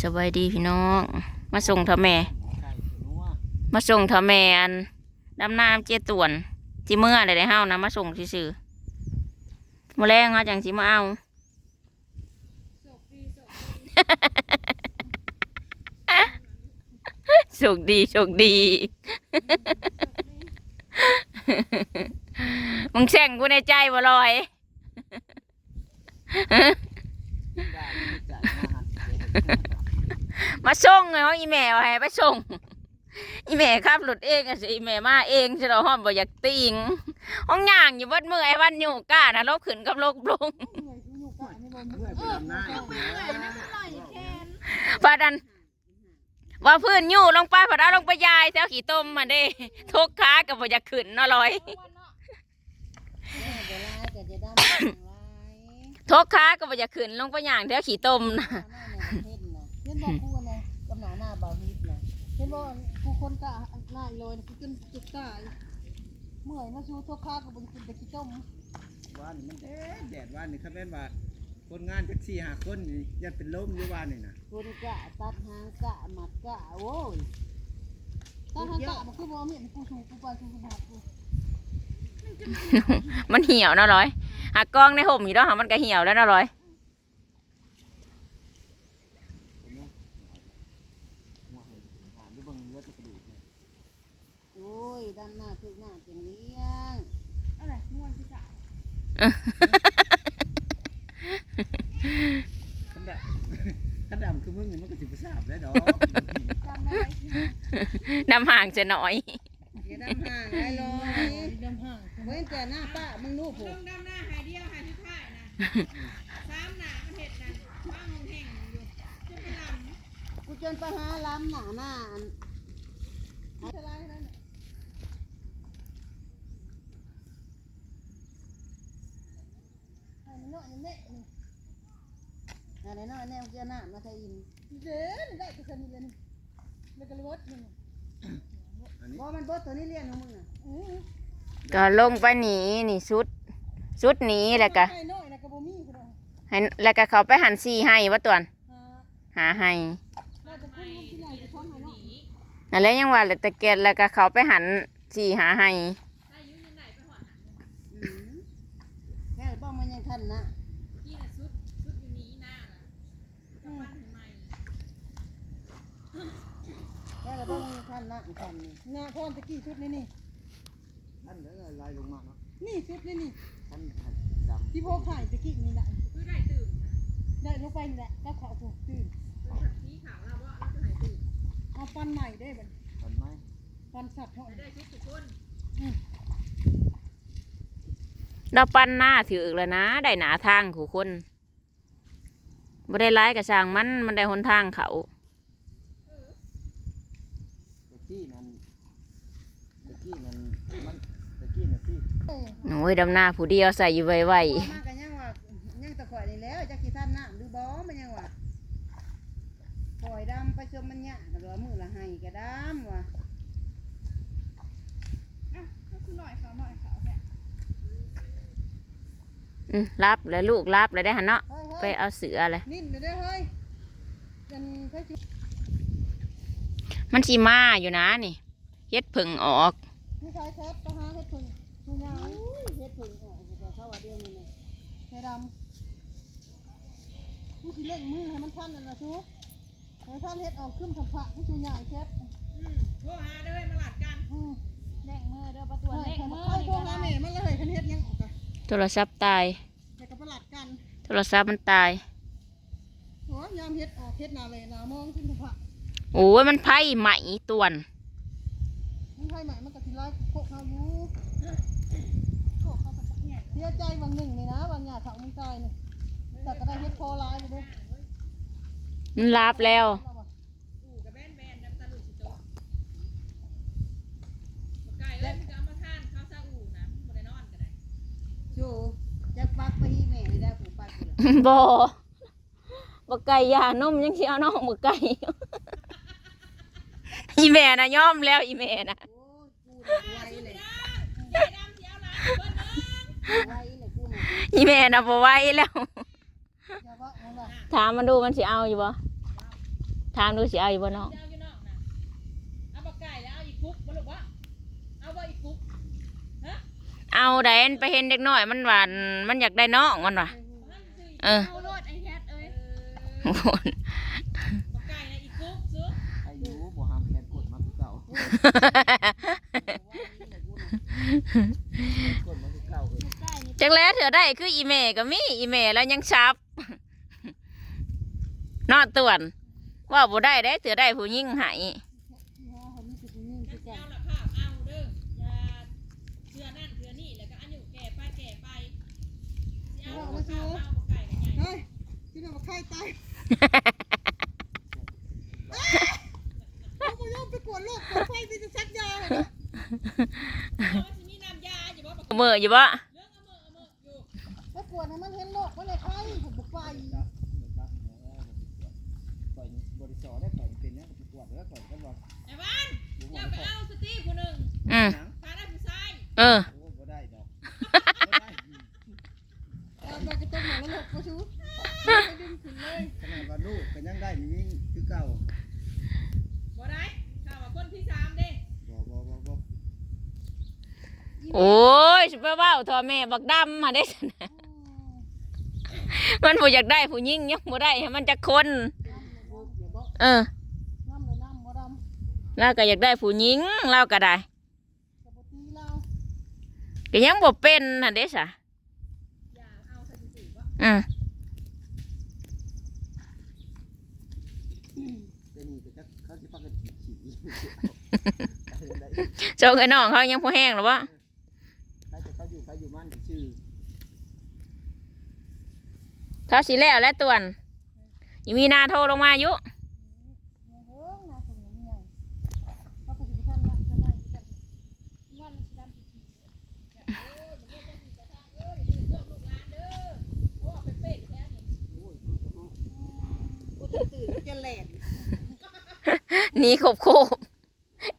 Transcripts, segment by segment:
สบายดีพี่น้อง มาส่งเท่าแม่ไก่นัวมาส่งเท่าแม่อันดำน้ำเจี๊ยต่วนจิเมื่อได้ได้เฮานะมาส่งซื่อๆมาแรงเฮาจังสิมาเอาโชคดีโชคดี มึงแช่งกูในใจบ่ลอย ได้ไม่จ่ายมาหันเด็ด มาส่งไงว่าอีแม่ว่าให้ไปส่งอีแม่ขับรถเองอะสิอีแม่มาเองฉันเราห้อมบ่อยากติงห้องย่างอยู่เบดมือไอ้วันอยู่ก้านะลบขึ้นกับลบลงเพื่อไปทำหน้าอีกแล้วพาดันว่าพื้นอยู่ลงไปพอดาลงไปยายแถวขี่ต้มมาเด้ทุกขากับบ่อยากขึ้นเนาะลอยเวลาก็จะดำไว้ทุกขากับบ่อยากขึ้นลงไปย่างแถวขี่ต้มนะ เห็นบอกกูคนกะหน้าอีลอยนะกูจนจุดตายเมื่อยนะชูโทษค้ากับบนกินแต่ขี้ต้มว่านมันแดดแดดว่านนี่ครับแม่นว่าคนงานจักสี่ห้าคนนี่ยันเป็นลมอยู่ว่านนี่นะคนกะตัดหางกะหมัดกะโว้ยตัดหางกะมันคือบ่มีกูชูกูไปชูกูหากูมันเหี่ยวเนาะลอยหากกล้องในห่มอยู่แล้วหามันก็เหี่ยวแล้วเนาะลอย ถามด้วยเบิ่งเลือดกระดูกเนี่ย โอ้ยด้านหน้าคือหน้าเจียงเลี้ยง ขันดำขันดำคือมึงนี่มันก็สิบประสาบได้ดอกน้ำห่างจะหน่อยอย่าดำห่างได้เลยดำห่างเว้นแต่หน้าป้ามึงนู่ผูต้องดำหน้าหาเดียวหาที่ท้ายนะสามหนามันเห็ดนะว่างงแห้งอยู่จะไปลำกูจนไปหาล้ำหนาหน้าอันอะไรนั่นอะไร น้อยแม่นี่อะไรน้อยแน่เจ้าหน้ามาไทยอินเด้อได้ก็สนิทเลยนี่แล้วก็รถนี่อันนี้บ่มันบดตัวนี้เรียนของมึงอะก็ลงไปหนีนี่สุดสุดหนีแล้วก็ไอ้น้อยนะก็บ่มีก็ได้ให้แล้วก็เขาไปหันซีให้ว่าตวนหาหาให้เราจะพูดที่ไหนจะท้องหาเนาะนั่นแหล้วยังว่าเลยตะเกียบแล้วก็เขาไปหันซีหาให้ อืมแค่บ้องมันยังทันนะ ที่น่ะสุดสุดอยู่นี้หน้าน่ะกำปั้นถึงใหม่ แค่บ้องมันยังทันนะทันนี่งาพรตะกี้ชุดนี่นี่ท่านแล้วก็ลายลงมาเนาะนี่ชุดนี่นี่ท่านดำที่พ่อขายตะกี้นี่แหละคือได้ตื่นนะได้ลงไปนี่แหละก็ขอถูกตื่นเป็นสัตว์ที่ขาวเราว่าเราจะหายตื่นเอาฟันใหม่ได้บัดตอนไม้ฟันสัตว์เหาะได้ชุดทุกคนเราปั้นหน้าถืออกแล้วนะ ได้หนาทางขู่คนบ่ได้ร้ายกับช่างมัน มันได้หนทางเขา ตะกี้นั่นตะกี้นั่นมันตะกี้นั่นที่ เอ้ย โอ้ยดำหน้าผู้เดียวใส่อยู่ไวพอมากันยังว่ายังตะข่อยนี่แล้วจักกี่ท่านน้ำดูบ่มันยังว่าปล่อยดำไปจนมันหยะก็เหลือมือละให้ก็ดำว่ะก็คือหน่อยขาวหน่อยขาวเนี่ยๆอืมรับแล้วลูกรับแล้วได้หันเนาะเฮ้ยไปเฮ้ยเอาเสือเลยนิ่นเด้อเฮ้ยกันไปสิมันสีมาอยู่นะนี่เฮ็ดผึ่งออกพี่ชายแคทไป แค่ดำผู้ที่เล่นมือให้มันทันนั่นนะชูให้ท่านเฮ็ดออกขึ้นสัมผัสผู้ชูใหญ่แคทอืมโทรหาเด้อมาหลัดกันอืมแดงมือเด้อประตูเฮ้ยแดงเขามือเข้านี่พวก็กนั้ได้นนี่มันเลยคันเฮ็ดยังออกอะโทรศัพท์ตาย แต่กับประหลัดกันโทรศัพท์มันตาย โอ้ยยามเฮ็ดออกเฮ็ดหนาเลยหนามองขึ้นสัมผัสโอ้ยมันไพ่ไหมตวนมันไทยใหม่มันก็สิไล่โคกเขาอยู่ โทรเข้าไปสักเนี่ ยเสียใจบางหนึ่งนี่นะบางอย่างถังมึงตายนี่แต่ก็ได้เฮ็ดพอร้ายอยู่เด้อมันรับแล้วเราอะอู่กับแบนแบนน้ำตาลุสิโตะบ่ไก่เอ้ยมึงจะเอามาทานข้าวซาอู่นะบ่ได้นอนก็ได้ชูจะปักไปที่แม่นี่ได้ผูปักอยู่เลยบ่บ่ไก่ยานมยังสิเอาน้องบ่ไก่ อีแม่น่ะยอมแล้วอีแม่น่ะ ยกูน่ะอีแม่น่ะบ่ไหวแล้วอย่าว่าเอาล่ะถามมันดูมันสิเอาอยู่บ่ถามดูสิเอาอยู่บ่น้องจะเอาอยู่นอกนะเอาปลาไก่แล้วเอาอีกกุ๊กบ่ลูกวะเอาบ่อีกกุ๊กเอาได้อันไปเห็นเด็กน้อยมันหวานมันอยากได้น้องมันว่ะเออเอาโลดไอ้แคทเอ้ยโอ้โหปลาไก่นะอีกกุ๊กซื้ออายุบ่ห้ามแขนกดมาคือเก่า ได้คืออีเมก็มีอีเมแล้วยังชับนอต่วน ว่าบ่ได้ได้เถื่อได้ผู้ยิ่งใหายคนนี้สิเป็นยิ่งถ้าคือสิกันเอาละภาพเอาเด้ออย่าเชื่อนั่นเชื่อนี่แล้วก็อันอยู่แก่ไปแก่ไปสิเอาละภาพเอาปลาไก่กันใหญ่เฮ้ยกินเอาไข่ตายเขาบ่ยอมไปกว ไปกวดข่อยบริสอได้ข่อยเป็นเนี่ยไปกวดแล้วข่อยก็บอกไอ้บ้านบ่อย่าว่าไปข่อยเอาสตีผู้หนึ่งอืมหยังพาได้ผู้ชายเออโอ้บ่ได้ดอกบ่ได้เอาไปกระตุ้นหมอแล้วโรคมาชูไปดึงขึ้นเลยขนาดว่าลูกก็ยังได้มียิ่งคือเก่าบ่ได้ข่าวว่าคนที่สามเด้บ่บ่บ่บ่โอ้ยสิไปเว้าทอแม่บักดำมาได้ซั่นน่ะมันบ่อยากได้ผู้ยิ่งยังบ่ได้ให้มันจะคน เออน้ำเลยน้ำบ่ดเราก็อยากได้ผู้หญิงเราก็ได้ำกับตีเราก็ยังบ่เป็นน่ะเด้ซะอย่าเอาสถิติว่าอืมแต่นี่ก็จักเขาสิพากันขี่ขี่ได้โจกไอ้น้องเขายังพอแห้งหรอวะใครจะเขาอยู่ใครอยู่มันชื่อเขาสิแล้วและตวนอีมีนาโทรลงมาอยู่ เฮ้ยน่าสงสารใหญ่เขาก็สิไปทำละทำไมกันวันดำ โอ้ย กูตื่นตื่นจะแหลก หนีขบโคบ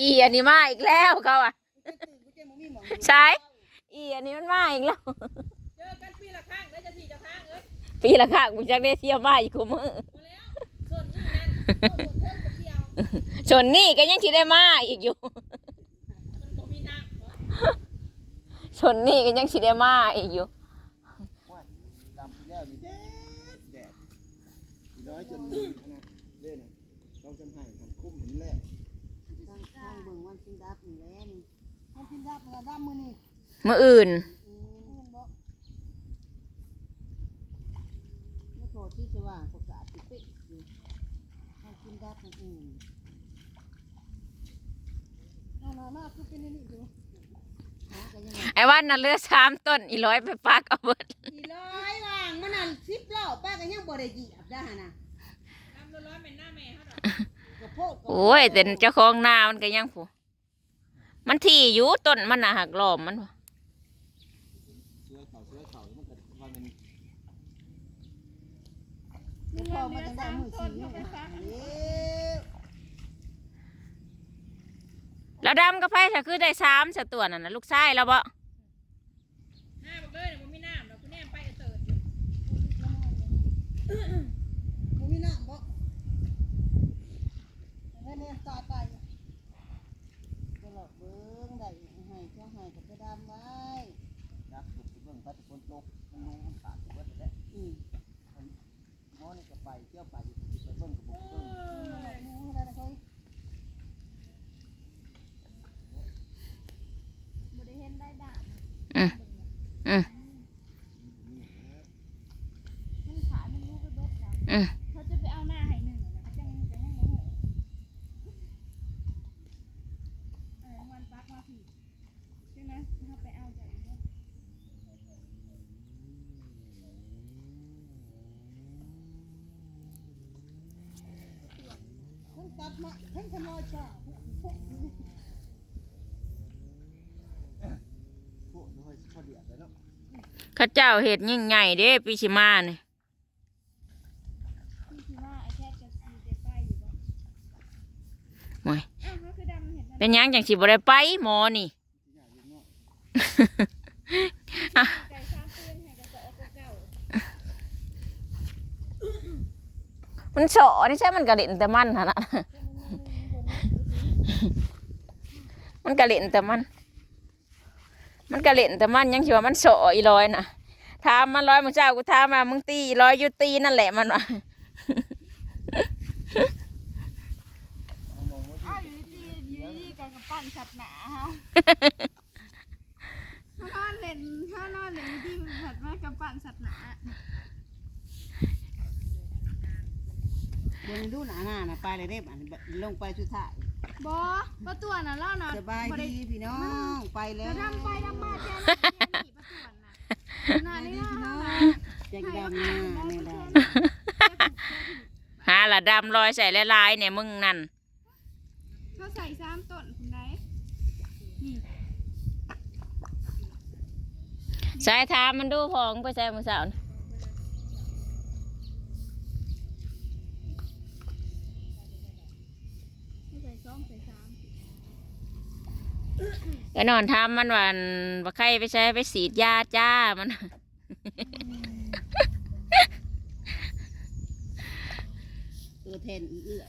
อีอันนี้มาอีกแล้วเขาอะกูตื่นกูจะมึงมีหมองใช่อีอันนี้มันมาอีกแล้วเจอกันปีละครั้งแล้วจะสี่จะทางเอ้ยปีละข้างกูจะได้เที่ยวมาอีกคู่มือมาแล้วส่วนนี้นั่นโอ้โหเพิ่มกับเที่ยวส่วนนี้ก็ยังสิได้มาอีกอยู่มันบ่มีน้ำเหรอส่วนนี้ก็ยังสิได้มาอีกอยู่ว่าดำที่แล้วนี่แดดแดดอีน้อยจนนี่นะเล่นต้องจำให้ ทำคุ้มเห็นแล้วตั้งตั้งเบิ่งวันสินดับนี่แหละนี่วันสินดับมันดับมือนี่มื้ออื่นอืมเห็นบ่ไม่พอที่สว่างสะอาดปิ๊กๆอยู่วันสินดับนั่นเองเอาหน่อยมากคือเป็นอันนี่อยู่หากันยังไงไอ้วันน่ะเหลือสามต้นอีร้อยไปปักเอาเบิดสี่ร้อยว่างมันนั่นสิบรอบป้าก็ยังบ่ได้เหยียบได้หั่นน่ะ โอ้ยแต่เจ้าของนามันก็ยังผูมันที่อยู่ต้นมันน่ะหักหลอมมันว่ะเสื้อเข่าเสื้อเข่ามันก็ว่ามันนี่พอมาจังได้มือสีนี่นะเด้อแล้วดำก็ไพ่ถ้าคือได้สามสะตัวนั่นนะลูกชายแล้วบ่ หน้าบอกเลยนะบ่มีน้ำดอกคุณแนมไปกระเติดอยู่ บ่มีน้ำบ่แล้วเนี่ยตายไปตลอดเบิ่งได้ให้เจ้าให้ก็ไปดำไว้ ยักษ์ถูกเบิ่งพัดฝนตกมันรู้มันขาดเบิดแล้วอืมหมอนี่ก็ไปเที่ยวไปอยู่ไปเบิ่งกับบ่ โอ้ เบิ่ง ย นี่อะไรนะเฮ้ย บ่ได้เห็นได้ด่า อืมอืม มันขามันรู้ไปเบิดแล้ว อืม เขาจะไปเอาหน้าให้หนึ่งนะเขาจะจะให้หนูเออวันปักมาผิดใช่ไหมเขาไปเอาจากนี้ เพิ่ง ตัดมาเพิ่งทำลายป่าพวกน้อยพอเดียดแล้วเนาะเข้าเจ้าเห็ดยิ่งใหญ่เด้ปีชิมาเนี่ยพี่คิดว่าไอ้แค่จะซีเดไปอยู่บ่โอ้ยอ้าวเขาคือดำเห็นมันเป็นหยังจังสิบ่ได้ไปหมอนี่ ที่อยากอยู่เนาะ ไก่ช้างปืนให้กระเจาะกระเก่า มันเฉาะนี่ใช่มันกระเล่นแต่มันหั่นะมันกระเล่นแต่มัน มันกระเล่นแต่มันยังคิดว่ามันเฉอีร้อยนะถามมันร้อยมึงเจ้ากูถามมามึงตีร้อยอยุตีนั่นแหละมันวะนกับปั่นสัตว์หนาฮาถ้านอนเล่นถ้านอนเล่นที่มันสัตว์มากับปั่นสัตว์หนา เดี๋ยวดูหนาหน้าน่ะไปเลยเด้บัดลงไปสุดท้ายบอประตัวน่ะเล่าน่ะสบายดีพี่น้องไปแล้จะวทำไปทำมาแจ้งประตัวน่ะน่ะนี่พี่น้น่ะองแจกดำหน้าในดำหาละดำรอยใส่ลายๆเนี่ยมึงนั่นเขาใส่ซ้ำต้นคุณได้ใส่ถามมันดูพองไปใส่มึงสาวน่ะ ใส่ซ้อมใส่ซ้ ก็นอนทำมันวันว่าใครไปใช้ไปสีดยาจ้ามันตัวแทนเอื้อ